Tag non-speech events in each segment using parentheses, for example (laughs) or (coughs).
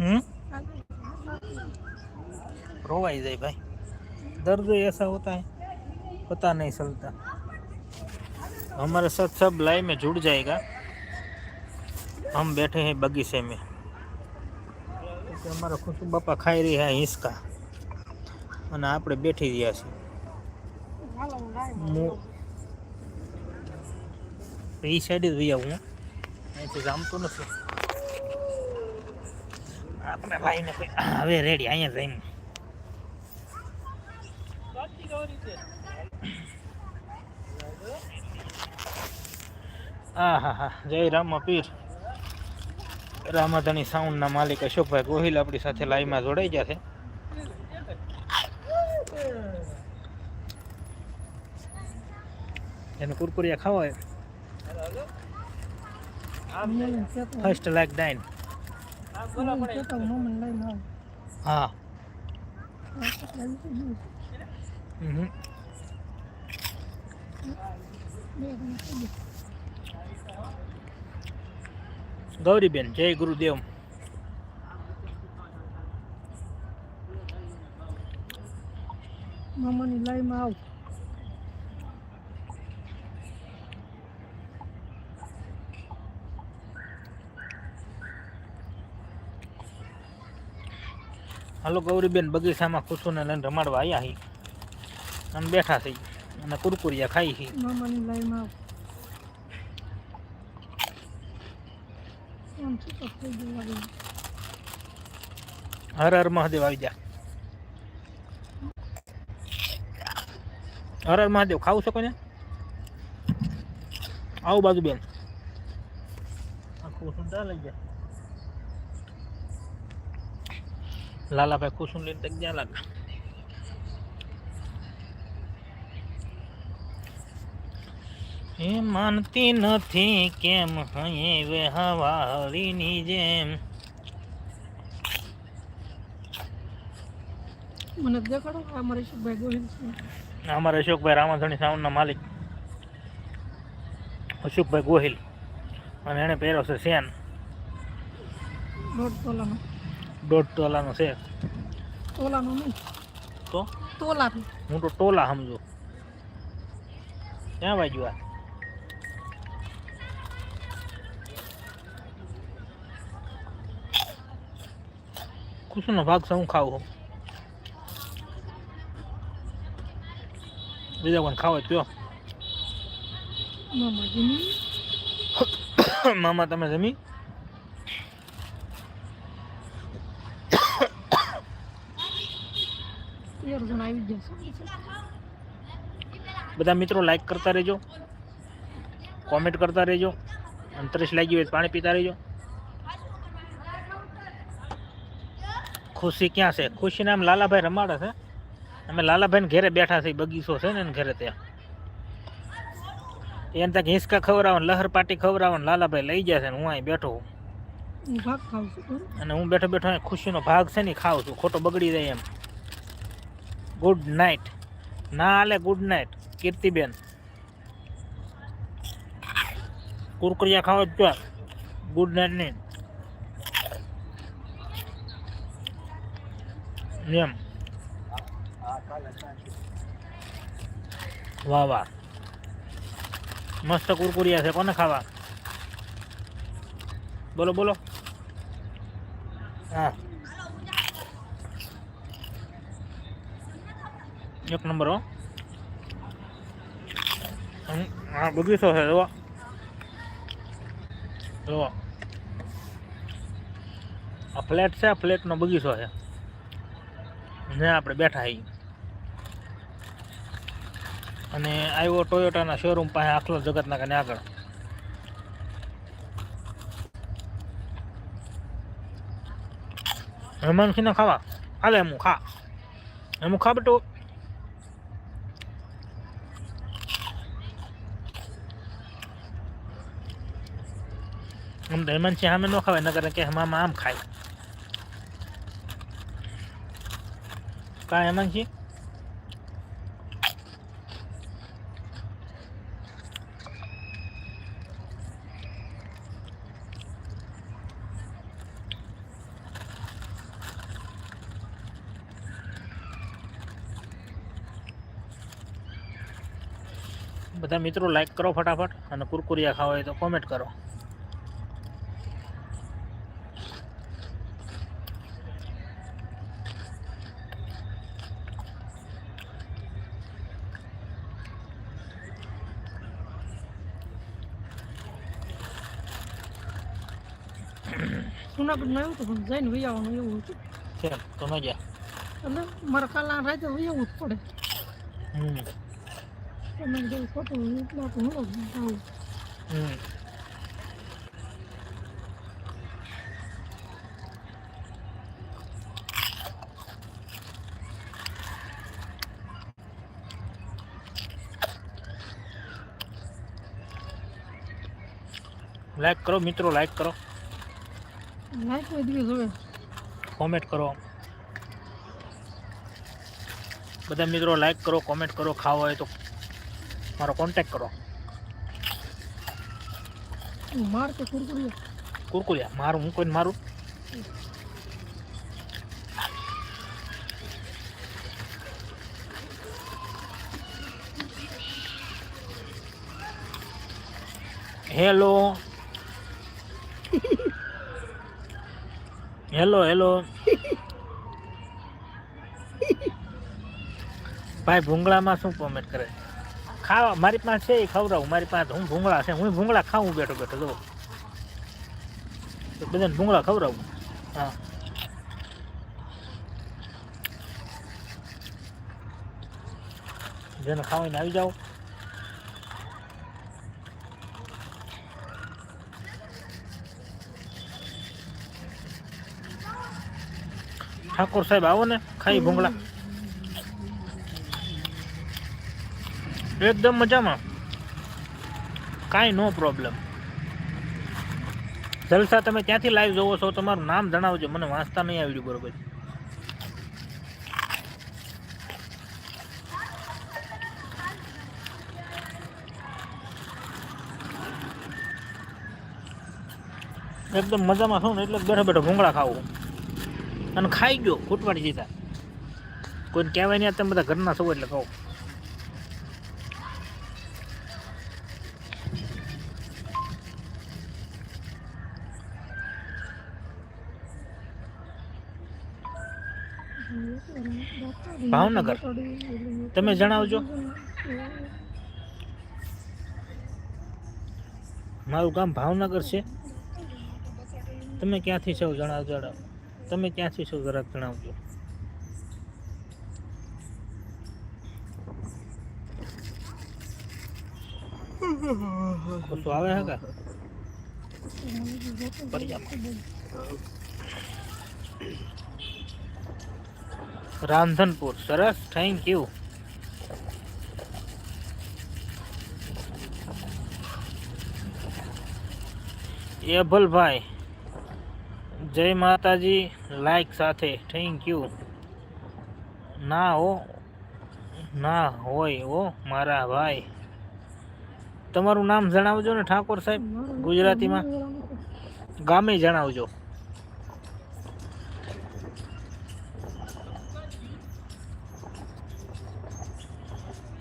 हम्म रोवाई जाए भाई दर्द ऐसा होता है पता नहीं चलता हमारे साथ सब लाइव में जुड़ जाएगा हम बैठे हैं बगीचे में क्योंकि हमारा खुशबू बापा खाई રહ્યા હિંચકા અને આપણે બેઠી રહ્યા છીએ હું એ સાઈડ જ જઈ આવું હું. અહીંથી જામતું નથી આપણે ભાઈને હવે રેડી અહીંયા જઈને. હા હા હા. જય રામ પીર રામાધણી સાઉન્ડના માલિક અશોકભાઈ ગોહિલ આપણી સાથે લાઈવમાં જોડાઈ ગયા છે. એને કુરકુરિયા ખાવા ફર્સ્ટ લાઈક ડાઇન હા હમ ગૌરીબેન જય ગુરુદેવ મામાની લાઈમાં આવ હાલો ગૌરીબેન બગીચામાં ખુશુને લઈને રમાડવા આવ્યા હી. અને બેઠા થઈ અને કુરકુરિયા ખાઈ લાગે હર હર મહાદેવ આવી જા. હર હર મહાદેવ ખાવું શકો ને આવું બાજુ બેન. ખુશું લઈ જા લાલાભાઈ ખુશું લઈને તક જ્યાં લાગે. એ માનતી નથી કેમ હૈ હવાળીની જેમ. મને દેખાડો આ મારે શું ભાઈ ગોહિલ છે. અમારા અશોકભાઈ રામાધણી સાઉન્ડના માલિક. અશોકભાઈ ગોહિલ. અને એણે પહેર્યો છે સેન. રોડ તોલાનો. દોઢ તોલાનો છે. તોલાનો નહીં. તો? તોલા હું તો ટોલા સમજો. ક્યાં વાગ્યું આ? કુસુનો ભાગ છે હું ખાવું બીજા કોઈને ખાવો કયો. (coughs) મામા તમે જમી તેર જણ આવી જશે બધા મિત્રો લાઈક કરતા રહેજો. કોમેન્ટ કરતા રહેજો. અંતરીશ લાગી હોય પાણી પીતા રહેજો. ખુશી ક્યાં છે? ખુશી નામ લાલાભાઈ રમાડે છે. અમે લાલાભાઈને ઘેરે બેઠા છે બગીચો છે ને એને ઘરે ત્યાં. એને ત્યાં હિંચકા ખવડાવો લહર પાટી ખવડાવો લાલાભાઈ લઈ છે ને હું અહીં બેઠો અને હું બેઠો બેઠો ખુશીનો ભાગ છે ને ખાઉં છું. ખોટો બગડી જાય એમ. Good night. ના હાલે ગુડ નાઇટ, કીર્તિબેન. કુરકુરિયા ખાવા જ ગુડ નાઇટ નહીં. એમ. વાહ વાહ. મસ્ત કુરકુરિયા છે, કોને ખાવા? બોલો બોલો. હા. એક નંબર, હો. હા બગીચો છે જોવા. જોવા. આ ફ્લેટ છે, ફ્લેટનો બગીચો છે. ને આપણે બેઠા છીએ અને આવ્યો ટોયોટાના શોરૂમ પાસે આખલો જગતના કને આગળ. હેમાનસિંહને ખાવા? હાલે, એમ ખા. હું ખા, બેટો. આમ દલમનસિંહ સામે ન ખવાય નગર કે હમામાં આમ ખાય. કાં હેમંતસિંહ બધા મિત્રો લાઈક કરો ફટાફટ અને કુરકુરિયા ખાવા હોય તો કોમેન્ટ કરો. જુનાગઢમાં આવ્યું હતું પણ જઈને વહી આવવાનું એવું હતું છે તો ન જા એટલે મારે કાલે આ રાતે વહી આવવું જ પડે હમ તમે કીધું ખોટું એટલે આપણે હું આવું હમ લાઈક કરો મિત્રો લાઈક કરો. લાઈક દિવસ હવે કોમેન્ટ કરો. બધા મિત્રો લાઈક કરો કોમેન્ટ કરો ખાવા હોય તો મારો કોન્ટેક કરો. માર કે કુરકુરિયા? કુરકુરિયા મારું હું કોઈને મારું? હેલો હેલો હેલો ભાઈ, ભૂંગળામાં શું કોમેન્ટ કરે? ખાવા, મારી પાસે છે એ ખવડાવું, મારી પાસે હું ભૂંગળા છે, હું ભૂંગળા ખાવું બેઠો બેઠો જો બધાને ભૂંગળા ખવડાવું. હા. જેને ખાવાને આવી જાઓ. ઠાકોર સાહેબ આવો ને ખાઈ ભૂંગળા. એકદમ મજામાં. કાંઈ નો પ્રોબ્લેમ જલસા તમે ક્યાંથી લાઈવ જોવો છો? તમારું નામ જણાવજો. મને વાંચતા નહીં આવડ્યું બરોબર. એકદમ મજામાં છું ને એટલે બેઠા બેઠા ભૂંગળા ખાવું. અને ખાઈ ગયો ખૂટવાડી દીધા કોઈને કહેવાય નહીં તમે બધા ઘરના સૌ એટલે કહો ભાવનગર. તમે જણાવજો. મારું ગામ ભાવનગર છે તમે ક્યાંથી છો, જણાવજો જણાવો. તમે ક્યાંથી છો જરાક જણાવજો કશું આવે હે કા પડી જા. રાંધનપુર સરસ થેન્ક યુ એભલભાઈ જય માતાજી લાઈક સાથે. થેન્ક યુ ના હો. ના હોય હો, મારા ભાઈ. તમારું નામ જણાવજો ને, ઠાકોર સાહેબ, ગુજરાતીમાં. ગામે જણાવજો.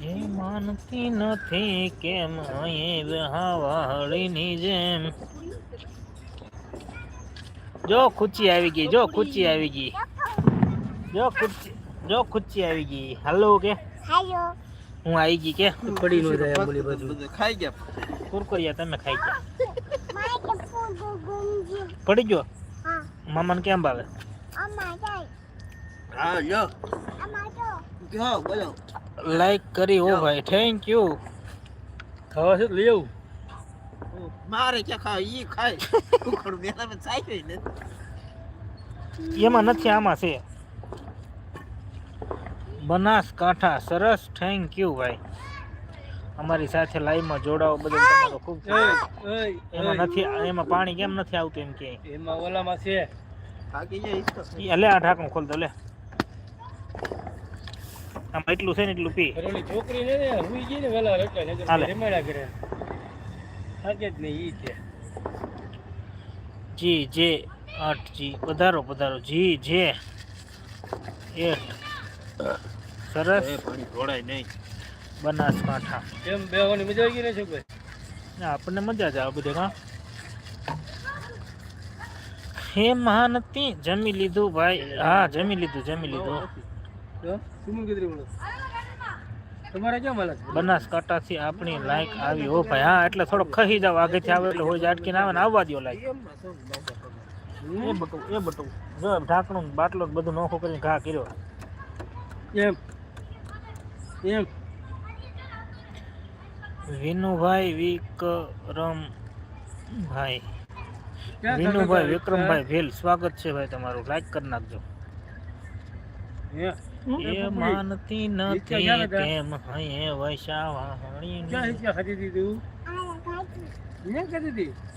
એ માનતી નથી કેમ, અહીં વહાવાળીની જેમ. જો ખુચી આવી ગઈ જો ખુચી આવી ગઈ. જો ખુચી જો ખુચી આવી ગઈ. હાલો કે? હાલો. હું આવી ગઈ કે? પડી નો જાય બોલી બાજુ. ખાઈ ગયા? કુરકુરિયા તમે ખાઈ ગયા? મારે ફૂગો ગુંજી પડી ગયો? હા. મામાને કેમ ભાવે? હા લ્યો. અમાર તો. કયો બોલો. લાઈક કરી ઓ ભાઈ થેન્ક યુ ખાવા છે લઈ આવું? મારે ક્યાં ખાવ? ઈ ખાય. ઉખડ મેલા માં ચાઈ એમાં નથી આમાં છે. બનાસકાંઠા સરસ થેન્ક યુ ભાઈ? અમારી સાથે લાઈવમાં જોડાવો બદલ તમારો ખૂબ એમાં નથી એમાં પાણી કેમ નથી આવતું એમ કે? એમાં ઓલામાં છે. થાકી જાય ઈ લે આ ઢાંકણું ખોલ દો લે. આમાં એટલું છે ને એટલું પી. છોકરી ને ને હુઈ ગઈ ને વેલા રટલા ને હાલે. કરે જ નહીં એ છે જી જે આઠ જી પધારો પધારો જી જે એટ સરસ. એ પાણી ઢોળાય નહીં. બનાસકાંઠા. કેમ બેહવાની મજા આવી ગઈ ને અશોકભાઈ ભાઈ આપણને મજા જ આવે બધે હા. હે મહાનતી જમી લીધું ભાઈ. હા જમી લીધું જમી લીધું. શું કીધું બોલો તમારે ક્યાં મળે છે? બનાસકાંઠાથી આપણી લાઈક આવી. હો ભાઈ હા એટલે થોડો ખહી જાવ આગેથી આવે એટલે હોય અટકીને આવે ને આવવા દો લાઈક. એ બટુ એ બટુ. જો ઢાંકણું બાટલો બધું નોખો કરીને ઘા કર્યો. એમ. એમ. વિનુભાઈ વિક્રમ ભાઈ વિનુભાઈ વિક્રમભાઈ ભેલ. સ્વાગત છે ભાઈ તમારું. લાઈક કરી નાખજો. હે? એ માનતી નથી કેમ હે વૈશાવા હણી ક્યાં હે તું આયા ખાતી મેં ખાધી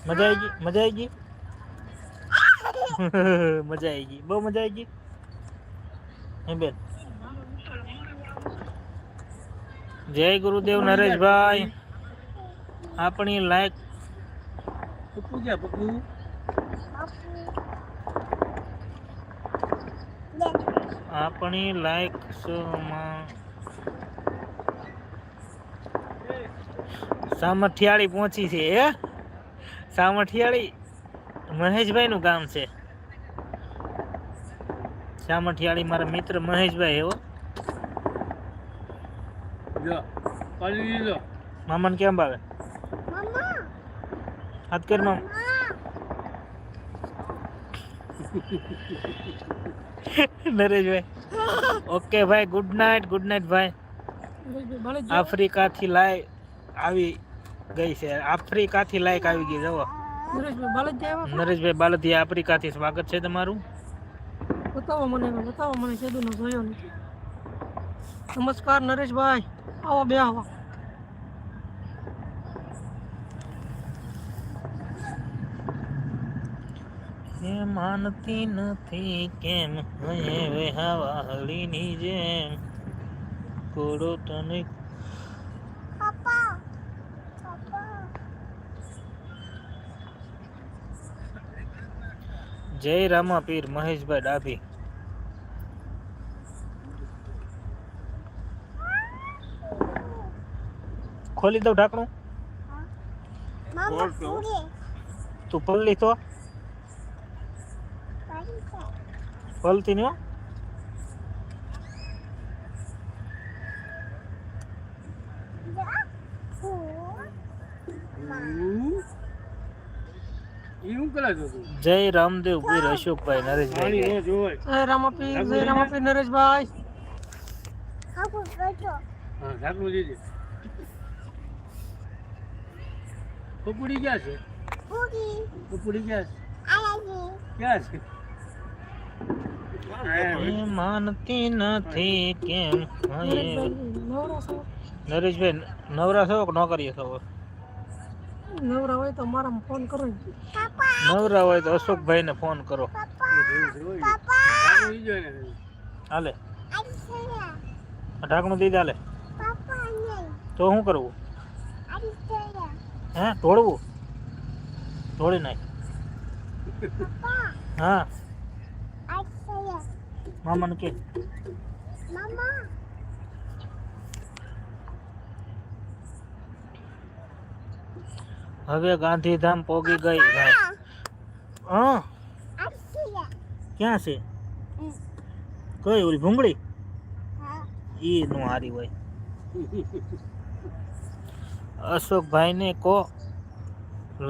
મજા આવી ગઈ? મજા આવી ગઈ? (laughs) મજા આવી ગઈ. બહુ મજા આવી ગઈ? હે બેન. જય ગુરુદેવ નરેશભાઈ. આપણી લાઈક પૂજા ક્યાં આપણી લાઈક સામઠિયાળી પહોંચી છે એ સામઠિયાળી મહેશભાઈ નું ગામ છે. સામઠિયાળી મારા મિત્ર મહેશભાઈ એવો મામાને કેમ ભાવે? હાથ કર મામ. નરેશભાઈ ઓકે ભાઈ ગુડ નાઇટ ગુડ નાઇટ ભાઈ. આફ્રિકાથી લાઈ આવી ગઈ છે. આફ્રિકાથી લાઈક આવી ગઈ જવો નરેશભાઈ બાલે જ જાય એવા? નરેશભાઈ બાલદિયા આફ્રિકાથી. સ્વાગત છે તમારું. બતાવો મને બતાવો મને સેદુનો જોયો નથી. નમસ્કાર નરેશભાઈ. આવો, બે આવો. માનતી નથી કેમ? હવે જેમ. કોડો તને જય રામા જય રામાપીર મહેશભાઈ ડાભી. ખોલી દઉં ઢાંકણું? તું પલ્લી તો પાણી છે પલતી નહીં જય રામદેવ પીર અશોકભાઈ નરેશભાઈ. જય રામાપીર જય રામાપીર નરેશભાઈ. પપુડી ક્યાં છે? પૂરી પપુડી ક્યાં છે? ક્યાં છે? માનતી નથી કેમ નરેશભાઈ નવરા છો કે નોકરીએ કરીએ છો? નવરા હોય તો મારા ફોન કરો નવરા હોય તો અશોકભાઈને ફોન કરો. હાલે. ઢાંકણું દીધા હાલે તો શું કરવું? હે ઢોળવું? ઢોળી નાખ. હા. મામાને કે. મમ્મા હવે ગાંધીધામ પોગી ગઈ હા. ક્યાં છે? કઈ ઓલી ભૂંગળી? હા. ઈ નું હારી હોય. અશોકભાઈને કો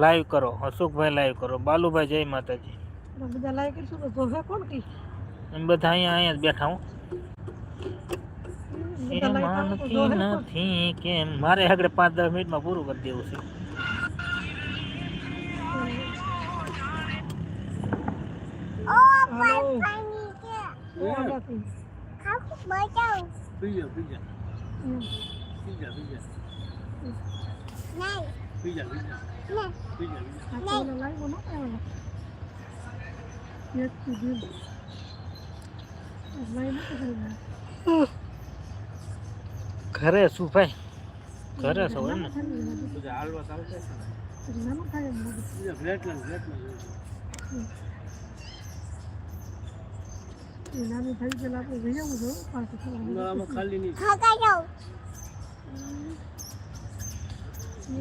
લાઈવ કરો. અશોકભાઈ લાઈવ કરો. બાલુભાઈ જય માતાજી. બધા લાઈવ કરશું તો કોણ કી? એમ બધા અહીંયા અહીંયા જ બેઠા હું. એ બધા like આપો તો માનતી જોવે કોણ? નથી કેમ? મારે આગળ પાંચ દસ મિનિટમાં પૂરું કરી દેવું છે. ઓ હાલો. પાણી છે ઓરડાથી. હાકુ બચાવ? પીજા પીજા. હમ. પીજા પીજા. નહીં. પીજા પીજા. નહીં. પીજા આ તો ઓલા લાઈવ ન આવે એકથી બે. લાઈવ નથી કરવી. ઘરે શું ભાઈ? ઘરે છો એમ?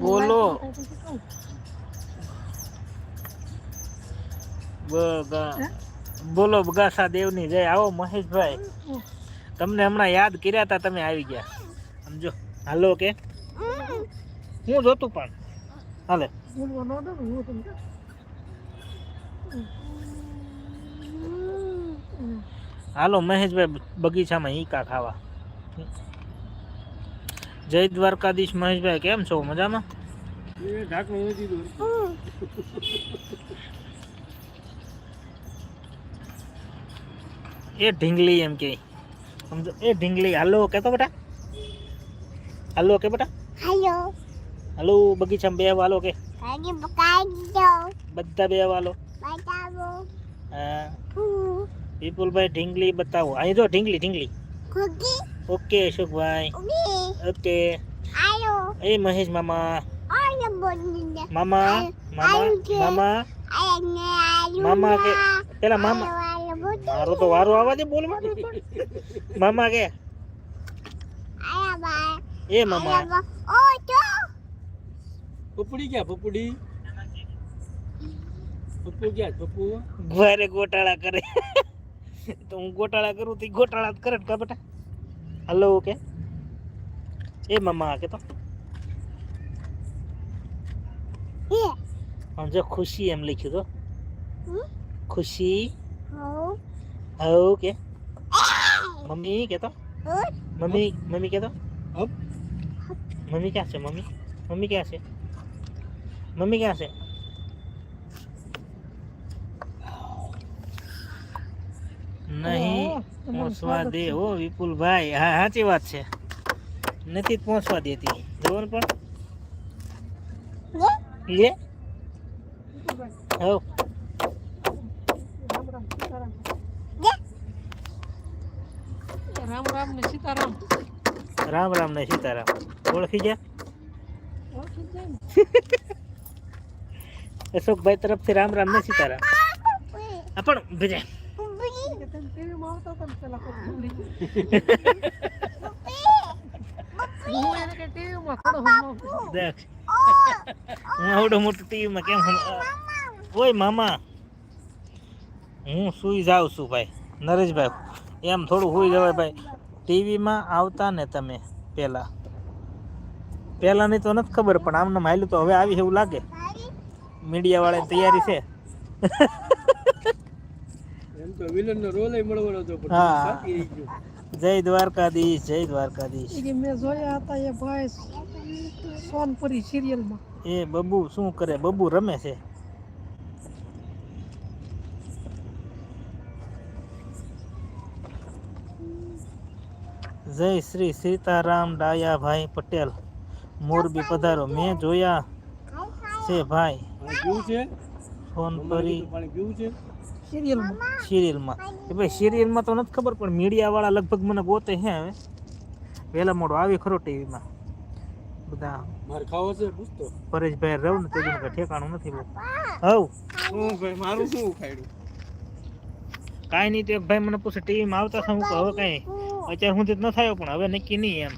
બોલો. બગા. બોલો બગાસા દેવની જય. આવો મહેશભાઈ. તમને હમણાં યાદ કર્યા હતા તમે આવી ગયા. સમજો? હાલો કે? હું જોતું પણ. હાલે. હાલો મહેશભાઈ, બગીચામાં ઈકા ખાવા. જય દ્વારકાધીશ મહેશભાઈ, કેમ છો? મજામાં? એ ઢીંગલી એમ કે સમજો? એ ઢીંગલી. હાલો કેતો બેટા. હાલો કે બેટા. હાલો. હાલો બગીચામાં બે વાલો કે. બધા બે વાલો. બતાવો. હા. વિપુલભાઈ ઢીંગલી બતાવો. અહીં જો ઢીંગલી ઢીંગલી. ઓકે અશોકભાઈ. ઓકે. એ મહેશ મામા. મામા મામા મામા. મામા કે પેલા મામા. મારો તો વારો આવવા દે બોલવાનો મામા કે? આયા બા એ મામા. ઓ તો પપડી ક્યાં પપડી પપ્પુ ક્યાં પપ્પુ ઘરે ગોટાળા કરે. તો હું ગોટાળા કરું તો ગોટાળા જ કરે ને કા બેટા? હલો કે? એ મામા કે તો. ખુશી એમ લખ્યું તો. હમ? ખુશી હો હવ કે મમ્મી કે તો હો મમ્મી મમ્મી કે તો હપ મમ્મી ક્યાં છે મમ્મી મમ્મી ક્યાં છે મમ્મી ક્યાં છે નહીં પહોંચવા દે ઓ વિપુલભાઈ હા સાચી વાત છે નથી જ પહોંચવા દેતી જવો ને પણ લે હવ રામ રામ ને સીતારામ રામ રામ ને સીતારામ. ઓળખી ગયા? અશોકભાઈ તરફથી રામ રામ ને સીતારામ. પણ ભેજા. હું આવડો મોટું ટીવીમાં કેમ ઓય મામા. હું સુઈ જાઉં છું ભાઈ. નરેશભાઈ એમ થોડું સુઈ જવાય ભાઈ. ટીવીમાં આવતા ને તમે પહેલા. પહેલાંની તો નથી ખબર પણ આમને માયલું તો હવે આવી એવું લાગે. મીડિયા વાળાની તૈયારી છે. એમ તો વિલન નો રોલ મળવાનો હતો પણ હા. બાકી રહી ગયો. જય દ્વારકાધીશ જય દ્વારકાધીશ. મેં જોયા હતા એ ભાઈ સોનપુરી સિરિયલમાં. એ બબુ શું કરે? બબુ રમે છે. જય શ્રી સીતારામ ડાયાભાઈ પટેલ. મોરબી પધારો. મેં જોયા છે ભાઈ. ફોન કરી. સિરિયલમાં. સિરિયલમાં. એ ભાઈ સિરિયલમાં તો નથી ખબર પણ મીડિયાવાળા લગભગ મને ગોતે હે હવે. વહેલા મોડો આવી ખરો ટીવીમાં. બધા મારે ખાવો છે પૂછતો. પરેશભાઈ રવ ને તેનું ઠેકાણું નથી બહુ હવ. હું ભાઈ મારું શું કાંઈ નહીં તો એક ભાઈ મને પૂછે ટીવીમાં આવતા હું કહું હવે કાંઈ અત્યાર હું ન થયો પણ હવે નક્કી નહીં એમ.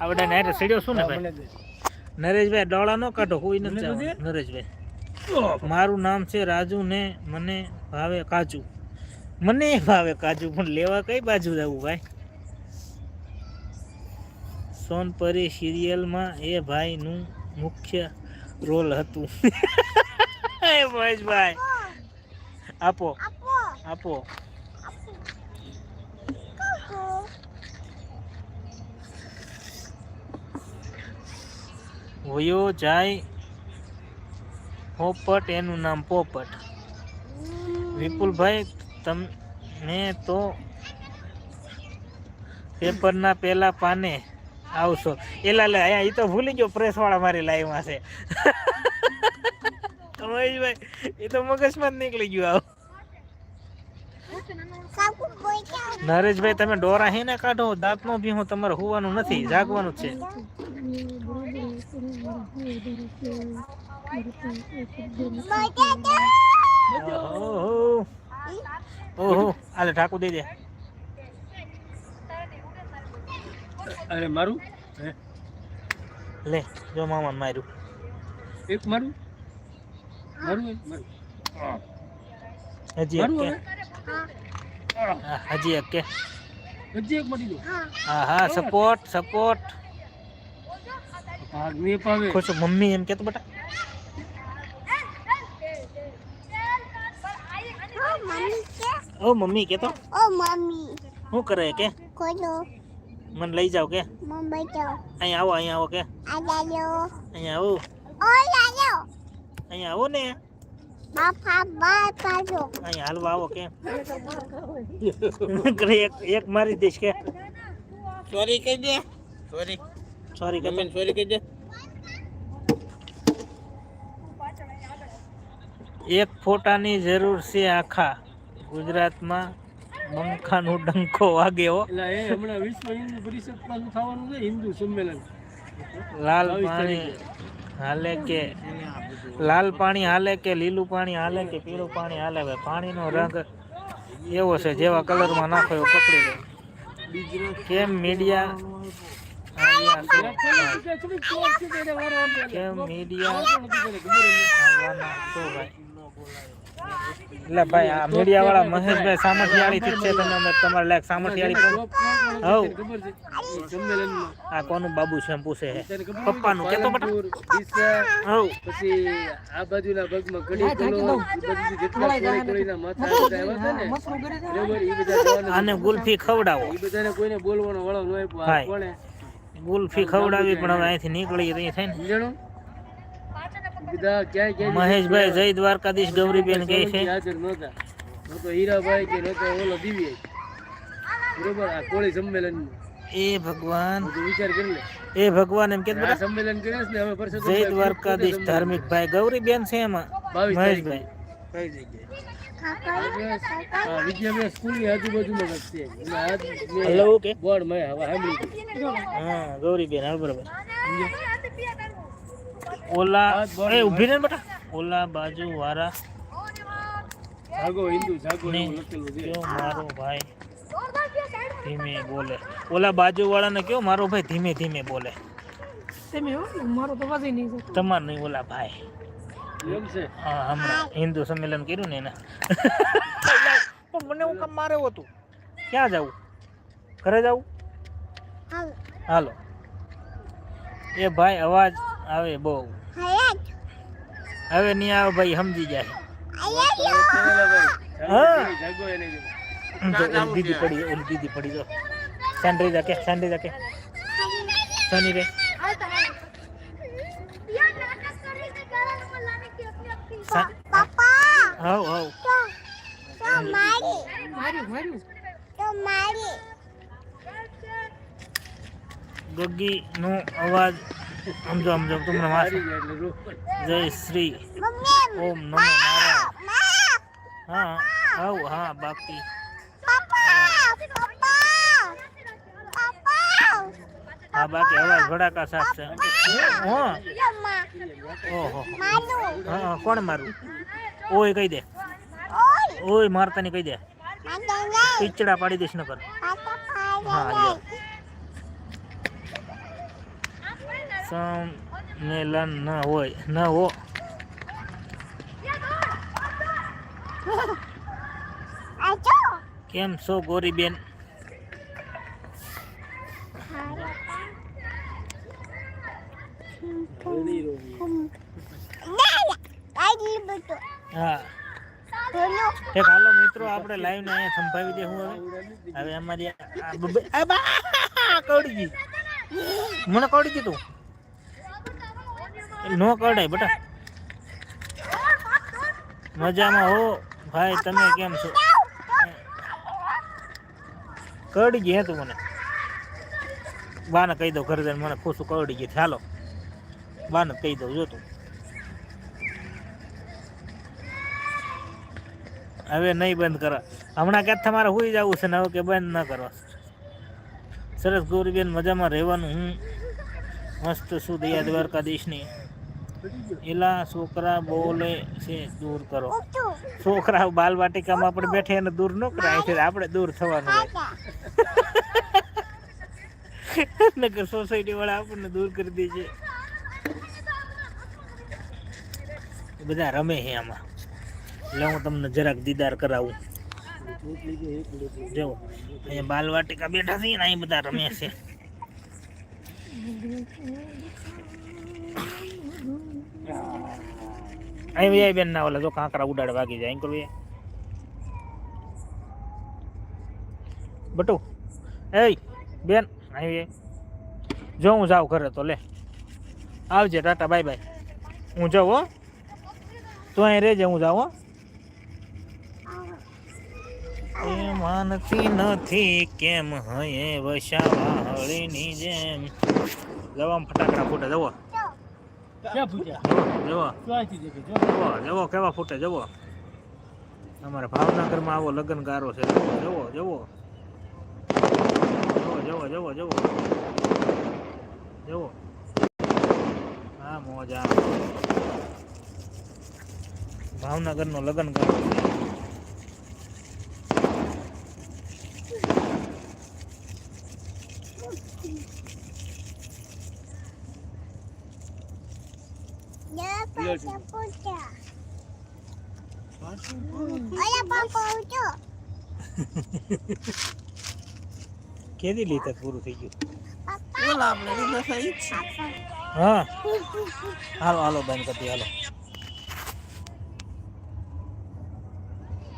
આવડા નારે સડ્યો શું ને ભાઈ? નરેશભાઈ ડોળા ન કાઢો કોઈ નથી. નરેશભાઈ. મારું નામ છે રાજુ ને મને ભાવે કાજુ. મને ભાવે કાજુ પણ લેવા કઈ બાજુ જવું ભાઈ? સોનપરી સિરિયલમાં એ ભાઈનું મુખ્ય રોલ હતું. (laughs) એ મહેશભાઈ. આપો. આપો. આપો. વયો જાય પોપટ, એનું નામ પોપટ. વિપુલભાઈ તમે તો પેપરના પહેલા પાને આવશો. એલા લે અહીંયા એ તો ભૂલી ગયો, પ્રેસવાળા મારી લાઈવમાં છે. (laughs) મહેશભાઈ એ તો મગજમાં જ નીકળી ગયું આવું. નરેશભાઈ તમે ડોરા હે ને કાઢો? દાંત નો બી હું તમારે હોવાનું નથી જાગવાનું છે. ઓહો. આલે ઠાકુ દે દે. અરે મારું? લે જો મામાને માર્યું. એક મારું? મારું મારું? હજી હજી એક કે. હજી એક મટી દો. હા હા સપોર્ટ સપોર્ટ ભાગ નહીં પાવે ખુશ મમ્મી એમ કેતો બેટા. ઓ મમ્મી કે તો ઓ મમ્મી. શું કરે કે? કોનો મને લઈ જાવ કે? મમ્મી જાવ અહીંયા આવો અહીંયા આવો કે? આ આજાયો અહીંયા આવો. ઓ લાયો અહીંયા આવો ને. બાપા બાય પાડો અહીંયા હાલવા આવો કે? (laughs) એક એક મારી દઈશ કે? સોરી કહી દે. સોરી સોરી કે સોરી કહી દે. એક ફોટાની જરૂર છે આખા ગુજરાતમાં. બંખાનો ડંકો વાગે હો. એટલે એ હમણાં વિશ્વ હિન્દુ પરિષદ પાછું થવાનું છે? હિન્દુ સંમેલન. લાલ પાણી. હાલે કે લાલ પાણી હાલે કે લીલું પાણી હાલે કે પીળું પાણી હાલે? ભાઈ પાણીનો રંગ એવો છે જેવા કલરમાં નાખો એવો પકડી લે. કેમ મીડિયા. કેમ મીડિયા? એટલે ભાઈ આ મીડિયા વાળા મહેશભાઈ સામઠિયાળી થી છે તમે અમે તમારે લાયક સામઠિયાળી સંમેલનમાં આ કોનું બાબુ છે એમ પૂછે છે? પપ્પાનું કેતો બેટા હવ પછી આ બાજુના ભાગમાં ઘડી બાજુથી જેટલા. કોળીના માથા આવ્યા ને, આને ગુલ્ફી ખવડાવો એ બધાને કોઈને બોલવાનો વાળો ન આપ્યો. કોણે? ગુલ્ફી ખવડાવી પણ હવે અહીંથી નીકળી રહી થાય ને સમજાણું? એ બધા ક્યાંય ક્યાંય મહેશભાઈ જય દ્વારકાધીશ ગૌરીબેન કહે છે. હાજર નહોતા. નહોતો હીરાભાઈ કે નહોતો ઓલો દિવ્ય. બરોબર? આ કોળી સંમેલન એ ભગવાન. વિચાર કરી લે. એ ભગવાન એમ કે સંમેલન કરે ને હવે જય ભાઈ દ્વારકાધીશ ધાર્મિક ભાઈ. ગૌરીબેન છે એમાં. મહેશભાઈ. કઈ જગ્યાએ. વિદ્યાભ્યાસ સ્કૂલની આજુબાજુમાં મેં હલો કે? બોર્ડ મેં હવે સાંભળ્યું હા ગૌરીબેન હા બરોબર. ઓલા એ ઊભી રહે ને બેટા? ઓલા બાજુ વાળા જાગો હિન્દુ જાગો એવું લખેલું છે. કયો મારો ભાઈ ધીમે બોલે. ઓલા બાજુ વાળાને કયો મારો ભાઈ ધીમે ધીમે બોલે. તમે મારો તો વાજી નહીં જતો. તમાર નહીં ઓલા ભાઈ. છે? હા હમણાં હિન્દુ સંમેલન કર્યું ને એને. પણ મને હું કામ મારે હતું. ક્યાં જવું? ઘરે જવું? હાલો. એ ભાઈ અવાજ આવે બહુ. હવે નહીં આવે ભાઈ, સમજી જાય. દીદી પડી ઓલી દીદી પડી, જો. સાંડરી જાકે સાંડરી જા સની રે તો તો મારી નો અવાજ સમજો સમજો તમને જય શ્રી. ઓમ નમો હા આવ હા બાકી પપ્પા હા બાકી હવે ઘડાકા સાફ છે. ઓહો. મારું હા હા, કોણ મારું? ઓય કહી દે. ઓય. મારતા ની કહી દે. પીચડા પાડી દઈશ નકર. હા જો પાડે સંમેલન ન હોય ન હો. કેમ છો ગોરીબેન? હા. એક હાલો મિત્રો આપણે લાઈવ ને અહીંયા સંભાવી દેવું હવે. હવે અમારી કવડી ગઈ. મને કવડી ગયું તું. નો કવડાય બટા. મજામાં હો. ભાઈ, તમે કેમ છો? કવડી ગઈ તું મને. બાને કહી દઉં ઘરે જઈને મને ખુશું કવડી ગઈ. ચાલો બાને કહી દઉં, જો તું. હવે નહીં બંધ કરો. હમણાં ક્યાંક તમારે હોઈ જવું છે ને હવે કે બંધ ન કરો સરસ ગૌરીબેન મજામાં રહેવાનું. હું મસ્ત શું દયા દ્વારકાધીશની. એલા છોકરા બોલે છે, દૂર કરો. છોકરા બાલ વાટિકામાં આપણે બેઠે એને દૂર ન કરાય છે આપણે દૂર થવાનું નગર સોસાયટી વાળા આપણને દૂર કરી દે છે. બધા રમે છે આમાં. એટલે હું તમને જરાક દીદાર કરાવું. જો, અહીંયા બાલ વાટિકા બેઠા છે ને, અહીં બધા રમે છે. અહીં બી બેન ના ઓલા જો કાંકરા ઉડાડ વાગી જાય અંકલ ભાઈ બટુ એ બેન, અહીં. જો હું જાઉં ઘરે તો લે. આવજે, ટાટા, બાય બાય. હું જાઉં, હો. તું અહીં રહેજે, હું જાઉં, હો. માનતી નથી કેમ હે વસાવાળીની જેમ. જવા ફટાકડા ફૂટે જવો ક્યાં જવો કેવા ફૂટે જવો અમારે ભાવનગરમાં આવો લગ્ન ગારો છે જવો જવો જવો જવો જવો જવો જવો હા મોજ. ભાવનગરનો લગ્ન ગારો છે. (laughs) કેદી લીધે પૂરું થઈ ગયું? હા હાલો હાલો બંધ કરી હાલો.